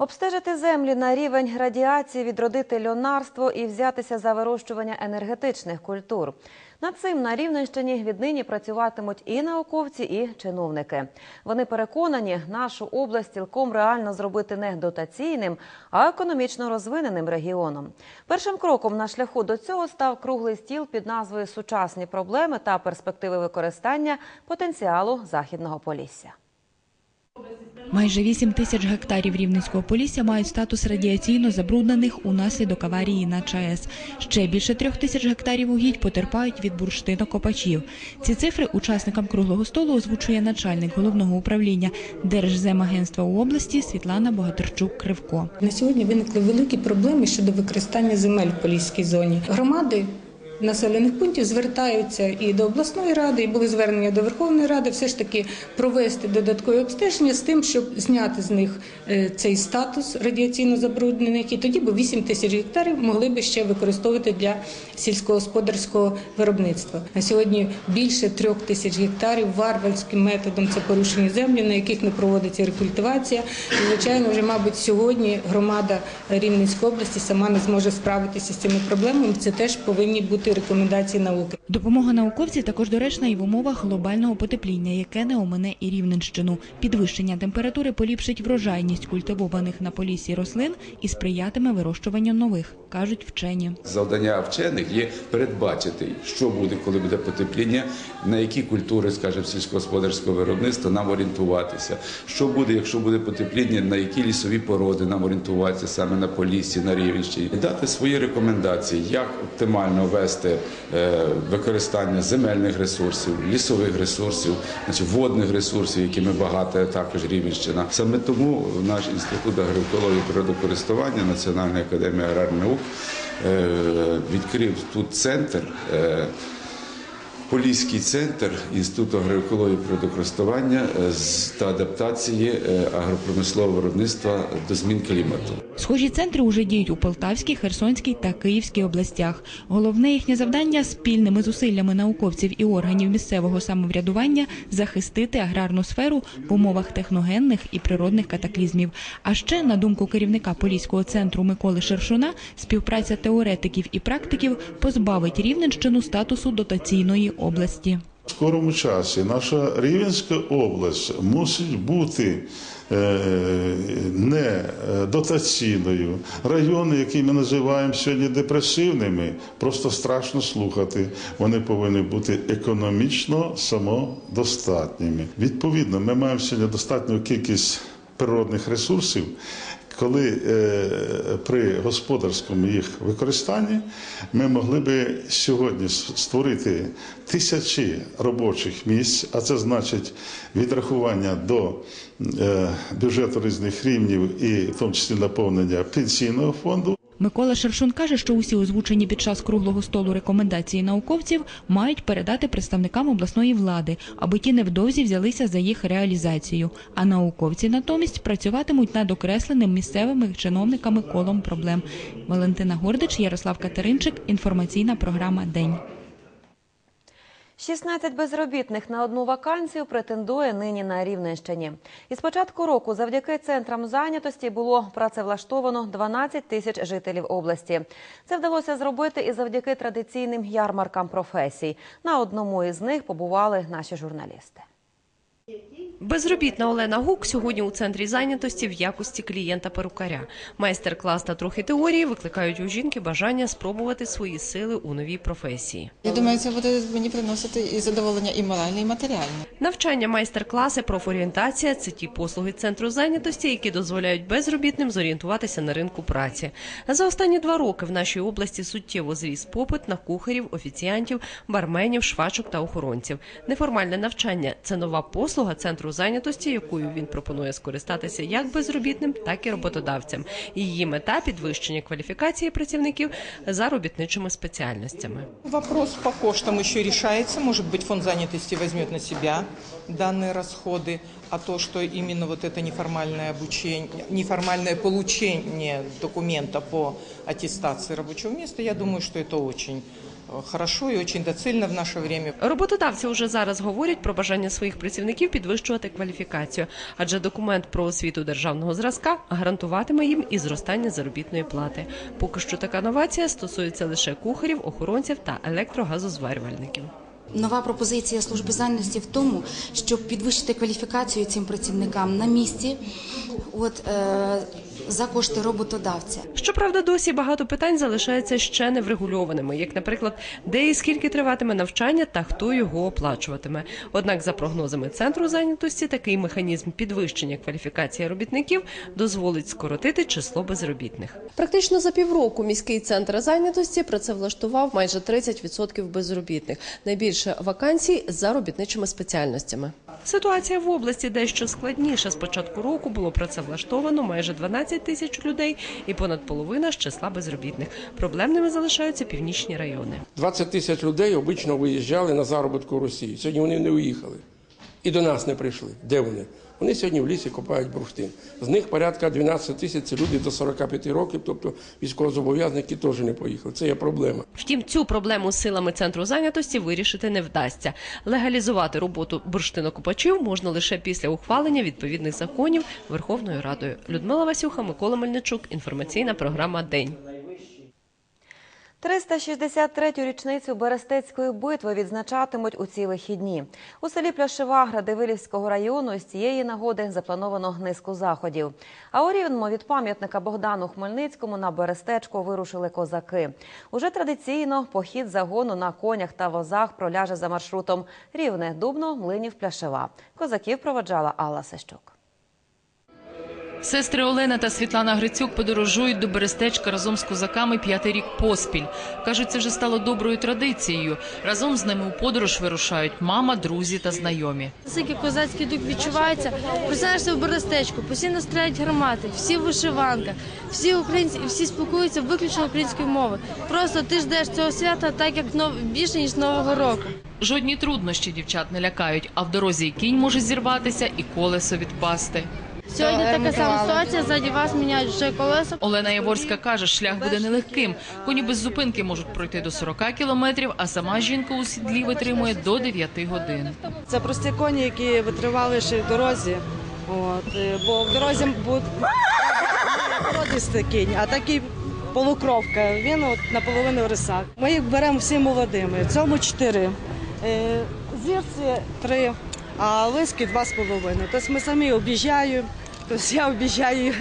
Обстежити землі на рівень радіації, відродити льонарство і взятися за вирощування енергетичних культур. Над цим на Рівненщині віднині працюватимуть і науковці, і чиновники. Вони переконані, нашу область цілком реально зробити не дотаційним, а економічно розвиненим регіоном. Першим кроком на шляху до цього став круглий стіл під назвою Сучасні проблеми та перспективи використання потенціалу західного полісся. Майже 8 тисяч гектарів Рівненського полісся мають статус радіаційно забруднених унаслідок аварії на ЧАЕС. Ще більше трьох тисяч гектарів угідь потерпають від бурштинокопачів. Ці цифри учасникам круглого столу озвучує начальник головного управління Держземагентства у області Світлана Богатирчук-Кривко. На сьогодні виникли великі проблеми щодо використання земель в Поліській зоні. Громади населених пунктів звертаються і до обласної ради, і були звернення до Верховної Ради, все ж таки провести додаткові обстеження з тим, щоб зняти з них е, цей статус радіаційно забруднених, і тоді б 8 тисяч гектарів могли би ще використовувати для сільськогосподарського виробництва. На сьогодні більше трьох тисяч гектарів варварським методом це порушені землі, на яких не проводиться рекультивація. І, звичайно, вже, мабуть, сьогодні громада Рівненської області сама не зможе справитися з цими проблемами. Це теж повинні бути рекомендації науки. Допомога науковців також доречна і в умовах глобального потепління, яке не омине і Рівненщину. Підвищення температури поліпшить врожайність культивованих на полісі рослин і сприятиме вирощуванню нових, кажуть вчені. Завдання вчених є передбачити, що буде, коли буде потепління, на які культури, скажімо, сільськогосподарського виробництва нам орієнтуватися. Що буде, якщо буде потепління, на які лісові породи нам орієнтуватися саме на Поліссі, на Рівенщині, і дати свої рекомендації, як оптимально вести е, використання земельних ресурсів, лісових ресурсів, водних ресурсів, якими багата також Рівенщина. Саме тому наш інститут агроекології і природокористування Національної академії аграрних наук е, відкрив тут центр. е, Поліський центр Інституту агроекології і природокористування та адаптації агропромислового виробництва до змін клімату. Схожі центри уже діють у Полтавській, Херсонській та Київській областях. Головне їхнє завдання спільними зусиллями науковців і органів місцевого самоврядування захистити аграрну сферу в умовах техногенних і природних катаклізмів. А ще, на думку керівника Поліського центру Миколи Шершуна, співпраця теоретиків і практиків позбавить Рівненщину статусу дотаційної області. В скорому часі наша Рівненська область мусить бути е, не е, дотаційною. Райони, які ми називаємо сьогодні депресивними, просто страшно слухати. Вони повинні бути економічно самодостатніми. Відповідно, ми маємо сьогодні достатню кількість природних ресурсів. Коли е, при господарському їх використанні ми могли би сьогодні створити тисячі робочих місць, а це значить відрахування до е, бюджету різних рівнів і в тому числі наповнення пенсійного фонду. Микола Шершун каже, що усі озвучені під час круглого столу рекомендації науковців мають передати представникам обласної влади, аби ті невдовзі взялися за їх реалізацію. А науковці натомість працюватимуть над окресленим місцевими чиновниками колом проблем. Валентина Гордич, Ярослав Катеринчик. Інформаційна програма День. 16 безробітних на одну вакансію претендує нині на Рівненщині. І з початку року завдяки центрам зайнятості було працевлаштовано 12 тисяч жителів області. Це вдалося зробити і завдяки традиційним ярмаркам професій. На одному із них побували наші журналісти. Безробітна Олена Гук сьогодні у центрі зайнятості в якості клієнта-перукаря. Майстер-клас та трохи теорії викликають у жінки бажання спробувати свої сили у новій професії. Я думаю, це буде мені приносити і задоволення і моральне, і матеріальне. Навчання, майстер-класи, профорієнтація – це ті послуги центру зайнятості, які дозволяють безробітним зорієнтуватися на ринку праці. За останні два роки в нашій області суттєво зріс попит на кухарів, офіціантів, барменів, швачок та охоронців. Неформальне навчання – це нова послуга центру зайнятості, якою він пропонує скористатися як безробітним, так і роботодавцям. Її мета – підвищення кваліфікації працівників за робітничими спеціальностями. Вопрос по коштам еще решается. Может быть, фонд занятости возьмет на себя данные расходы. А то, что именно вот это неформальное обучение, неформальное получение документа по аттестации рабочего места, я думаю, что это очень э, хорошо и очень доцельно в наше время. Роботодавці вже зараз говорять про бажання своїх працівників підвищувати кваліфікацію, адже документ про освіту державного зразка гарантуватиме їм і зростання заробітної плати. Поки що така новація стосується лише кухарів, охоронців та електрогазозварювальників. Нова пропозиція служби зайнятості в тому, щоб підвищити кваліфікацію цим працівникам на місці, от е, за кошти роботодавця. Щоправда, досі багато питань залишаються ще не врегульованими, як, наприклад, де і скільки триватиме навчання та хто його оплачуватиме. Однак, за прогнозами центру зайнятості, такий механізм підвищення кваліфікації робітників дозволить скоротити число безробітних. Практично за півроку міський центр зайнятості працевлаштував майже 30% безробітних. Найбільше вакансій за робітничими спеціальностями. Ситуація в області дещо складніша. З початку року було працевлаштовано майже 12 тисяч людей, і понад половина з числа безробітних. Проблемними залишаються північні райони. 20 тисяч людей обично виїжджали на заробітку в Росію. Сьогодні вони не уїхали. І до нас не прийшли. Де вони? Вони сьогодні в лісі копають бурштин. З них порядка 12 тисяч люди до 45 років, тобто військовозобов'язані, які теж не поїхали. Це є проблема. Втім, цю проблему силами центру зайнятості вирішити не вдасться. Легалізувати роботу бурштинокопачів можна лише після ухвалення відповідних законів Верховною Радою. Людмила Васюха, Микола Мельничук. Інформаційна програма День. 363-ю річницю Берестецької битви відзначатимуть у ці вихідні. У селі Пляшева Градивилівського району з цієї нагоди заплановано низку заходів. А у Рівному від пам'ятника Богдану Хмельницькому на Берестечко вирушили козаки. Уже традиційно похід загону на конях та возах проляже за маршрутом Рівне, Дубно, Млинів, Пляшева. Козаків проводжала Алла Сещук. Сестри Олена та Світлана Грицюк подорожують до Берестечка разом з козаками п'ятий рік поспіль. Кажуть, це вже стало доброю традицією. Разом з ними у подорож вирушають мама, друзі та знайомі. Скільки козацький дух відчувається, присаєшся в берестечку, постійно стріляють гармати, всі в вишиванках, всі українці, всі спілкуються виключно українською мовою. Просто ти ждеш цього свята так, як нов... більше ніж нового року. Жодні труднощі дівчат не лякають, а в дорозі і кінь може зірватися, і колесо відпасти. Сьогодні така сама ситуація, ззаді вас міняють вже колеса. Олена Яворська каже, шлях буде нелегким. Коні без зупинки можуть пройти до 40 кілометрів, а сама жінка у сідлі витримує до 9 годин. Це прості коні, які витривали ще в дорозі. От, е, бо в дорозі буде породистий кінь, а такий полукровка. Він от наполовину рисак. Ми їх беремо всі молодими. В цьому чотири. Е, Зірці три, а лиски два з половиною. Тобто ми самі об'їжджаємо, тобто я об'їжджаю.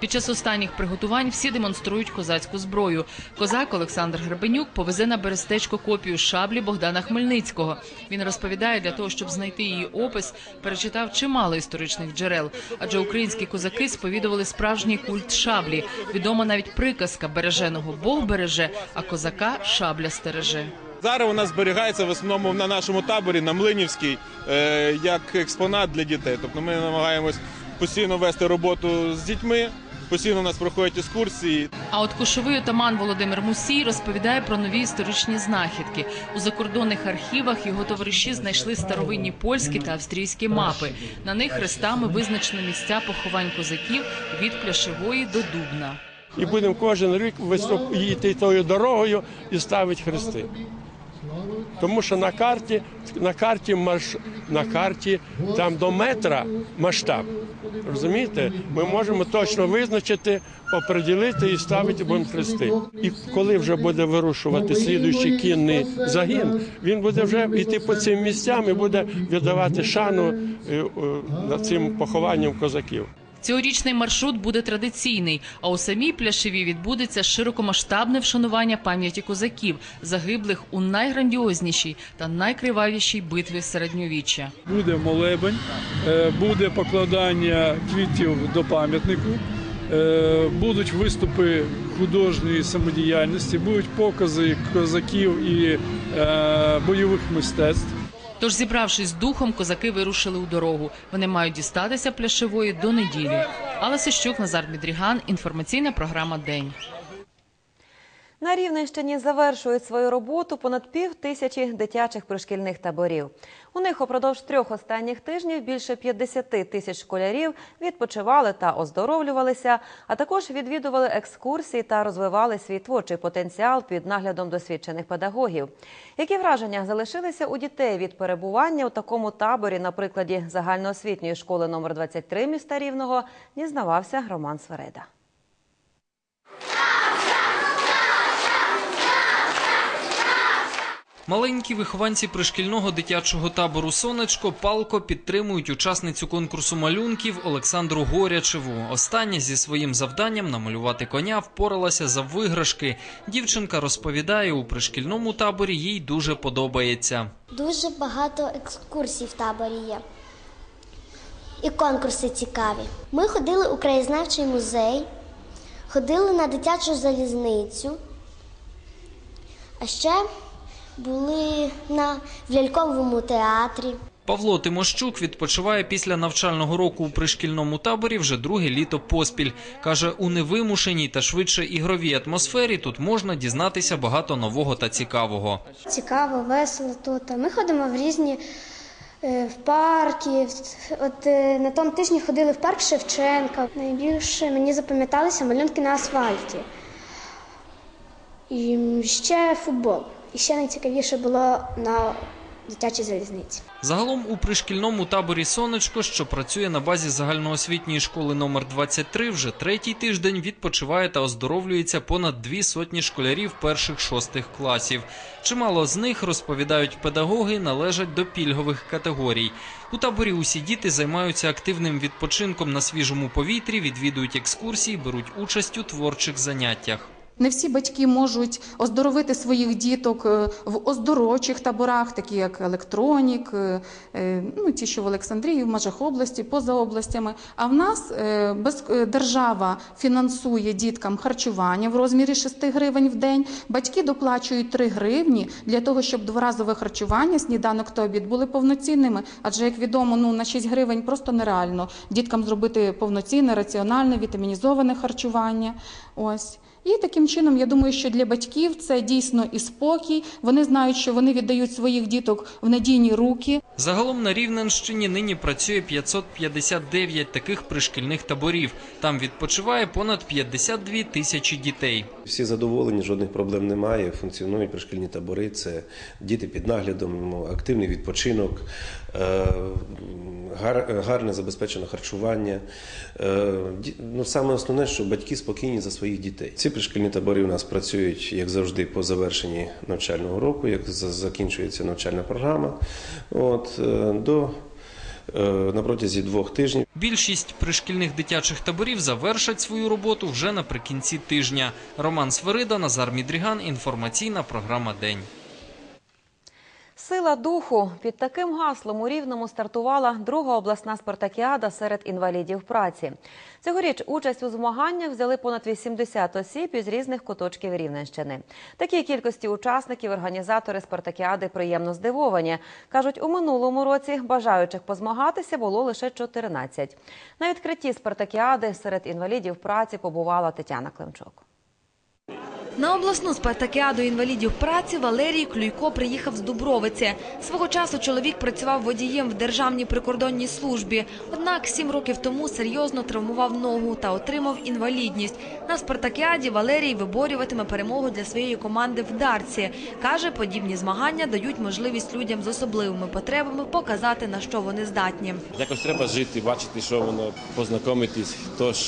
Під час останніх приготувань всі демонструють козацьку зброю. Козак Олександр Гребенюк повезе на берестечко копію шаблі Богдана Хмельницького. Він розповідає, для того, щоб знайти її опис, перечитав чимало історичних джерел, адже українські козаки сповідували справжній культ шаблі. Відома навіть приказка береженого Бог береже, а козака шабля стереже. Зараз вона зберігається в основному на нашому таборі на Млинівській е, як експонат для дітей. Тобто ми намагаємось постійно вести роботу з дітьми, постійно у нас проходять екскурсії. А от кошовий отаман Володимир Мусій розповідає про нові історичні знахідки. У закордонних архівах його товариші знайшли старовинні польські та австрійські мапи. На них хрестами визначено місця поховань козаків від Пляшевої до Дубна. І будемо кожен рік виступ йти тою дорогою і ставити хрести. Тому що на карті, на карті марш, на карті там до метра масштаб. Розумієте? Ми можемо точно визначити, оприділити і ставити будемо хрести. І коли вже буде вирушувати слідуючий кінний загін, він буде вже йти по цим місцям і буде віддавати шану е, е, над цим похованням козаків. Цьогорічний маршрут буде традиційний, а у самій пляшеві відбудеться широкомасштабне вшанування пам'яті козаків, загиблих у найграндіознішій та найкривавішій битві середньовіччя. Буде молебень, е, буде покладання квітів до пам'ятнику, е, будуть виступи художньої самодіяльності, будуть покази козаків і е, бойових мистецтв. Тож, зібравшись з духом, козаки вирушили у дорогу. Вони мають дістатися пляшевої до неділі. Алла Сищук, Назар Мідріган. Інформаційна програма День. На Рівненщині завершують свою роботу понад пів тисячі дитячих пришкільних таборів. У них упродовж трьох останніх тижнів більше 50 тисяч школярів відпочивали та оздоровлювалися, а також відвідували екскурсії та розвивали свій творчий потенціал під наглядом досвідчених педагогів. Які враження залишилися у дітей від перебування у такому таборі на прикладі загальноосвітньої школи номер 23 міста Рівного, дізнавався Роман Свереда. Маленькі вихованці пришкільного дитячого табору Сонечко палко підтримують учасницю конкурсу малюнків Олександру Горячеву. Остання зі своїм завданням намалювати коня впоралася за виграшки. Дівчинка розповідає, у пришкільному таборі їй дуже подобається. Дуже багато екскурсій в таборі є. І конкурси цікаві. Ми ходили у краєзнавчий музей, ходили на дитячу залізницю, а ще були на ляльковому театрі. Павло Тимощук відпочиває після навчального року у пришкільному таборі вже друге літо поспіль. Каже, у невимушеній та швидше ігровій атмосфері тут можна дізнатися багато нового та цікавого. Цікаво, весело тут. Ми ходимо в різні е, в парки. От е, на тому тижні ходили в парк Шевченка. Найбільше мені запам'яталися малюнки на асфальті. І ще футбол. І ще найцікавіше було на дитячій залізниці. Загалом у пришкільному таборі Сонечко, що працює на базі загальноосвітньої школи номер 23, вже третій тиждень відпочиває та оздоровлюється понад дві сотні школярів перших шостих класів. Чимало з них розповідають педагоги, належать до пільгових категорій. У таборі усі діти займаються активним відпочинком на свіжому повітрі, відвідують екскурсії, беруть участь у творчих заняттях. Не всі батьки можуть оздоровити своїх діток е, в оздоровчих таборах, такі як електронік, е, е, ну ті, що в Олександрії, в межах області, поза областями. А в нас держава фінансує діткам харчування в розмірі 6 гривень в день. Батьки доплачують 3 гривні для того, щоб дворазове харчування, сніданок та обід були повноцінними. Адже як відомо, ну на 6 гривень просто нереально діткам зробити повноцінне, раціональне, вітамінізоване харчування. Ось. І таким чином, я думаю, що для батьків це дійсно і спокій. Вони знають, що вони віддають своїх діток в надійні руки. Загалом на Рівненщині нині працює 559 таких пришкільних таборів. Там відпочиває понад 52 тисячі дітей. Всі задоволені, жодних проблем немає. Функціонують пришкільні табори. Це діти під наглядом, активний відпочинок, е, гарне забезпечене харчування. Е, Ну, саме основне, що батьки спокійні за своїх дітей. Ці пришкільні табори у нас працюють, як завжди, по завершенні навчального року, як за- закінчується навчальна програма. От, е, до е, на протязі двох тижнів. Більшість пришкільних дитячих таборів завершать свою роботу вже наприкінці тижня. Роман Сверида, Назар Мідріган. Інформаційна програма День. Сила духу під таким гаслом у Рівному стартувала друга обласна спартакіада серед інвалідів праці. Цьогоріч участь у змаганнях взяли понад 80 осіб із різних куточків Рівненщини. Такій кількості учасників організатори спартакіади приємно здивовані. кажуть, у минулому році бажаючих позмагатися було лише 14. На відкритті спартакіади серед інвалідів праці побувала Тетяна Климчук. На обласну спартакіаду інвалідів праці Валерій Клюйко приїхав з Дубровиці. Свого часу чоловік працював водієм в Державній прикордонній службі. Однак сім років тому серйозно травмував ногу та отримав інвалідність. На спартакіаді Валерій виборюватиме перемогу для своєї команди в Дарці. Каже, подібні змагання дають можливість людям з особливими потребами показати, на що вони здатні. Якось треба жити, бачити, що воно, познайомитись, хто ж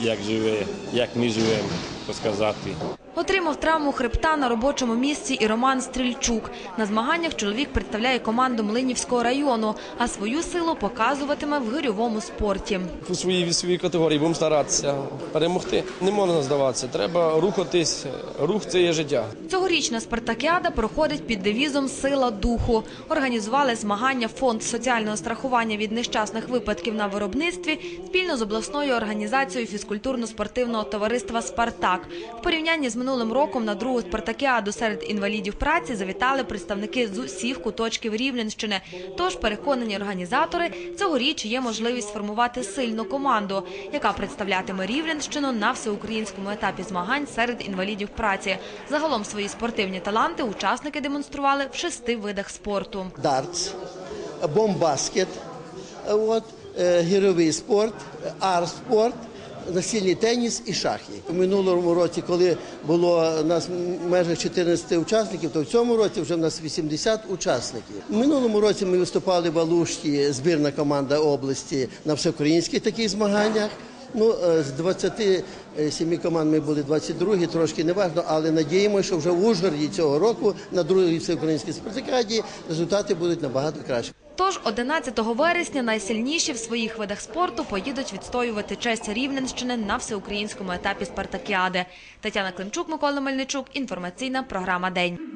як живе, як ми живемо, розказати. Отримав травму хребта на робочому місці і Роман Стрільчук. На змаганнях чоловік представляє команду Млинівського району, а свою силу показуватиме в гирьовому спорті. у своїй вісовій категорії будемо старатися перемогти. Не можна здаватися, треба рухатись. Рух це є життя. Цьогорічна спартакіада проходить під девізом Сила духу. Організували змагання фонд соціального страхування від нещасних випадків на виробництві спільно з обласною організацією фізкультурно-спортивного товариства Спартак. В порівнянні з минулим роком на другу спартакіаду серед інвалідів праці завітали представники з усіх куточків Рівненщини. Тож переконані організатори, цьогоріч є можливість сформувати сильну команду, яка представлятиме Рівненщину на всеукраїнському етапі змагань серед інвалідів праці. Загалом свої спортивні таланти учасники демонстрували в шести видах спорту. дартс, бомбаскет, е, гіровий спорт, арт-спорт, настільний теніс і шахи. У минулому році, коли було нас майже 14 учасників, то в цьому році вже в нас 80 учасників. У минулому році ми виступали в Алушті, збірна команда області на всеукраїнських таких змаганнях. Ну, е, з 27 команд ми були 22, трошки неважно, але надіємося, що вже в Ужгороді цього року на другій всеукраїнській спартакіаді результати будуть набагато кращі. Тож 11 вересня найсильніші в своїх видах спорту поїдуть відстоювати честь Рівненщини на всеукраїнському етапі спартакіади. Тетяна Климчук, Микола Мельничук. Інформаційна програма День.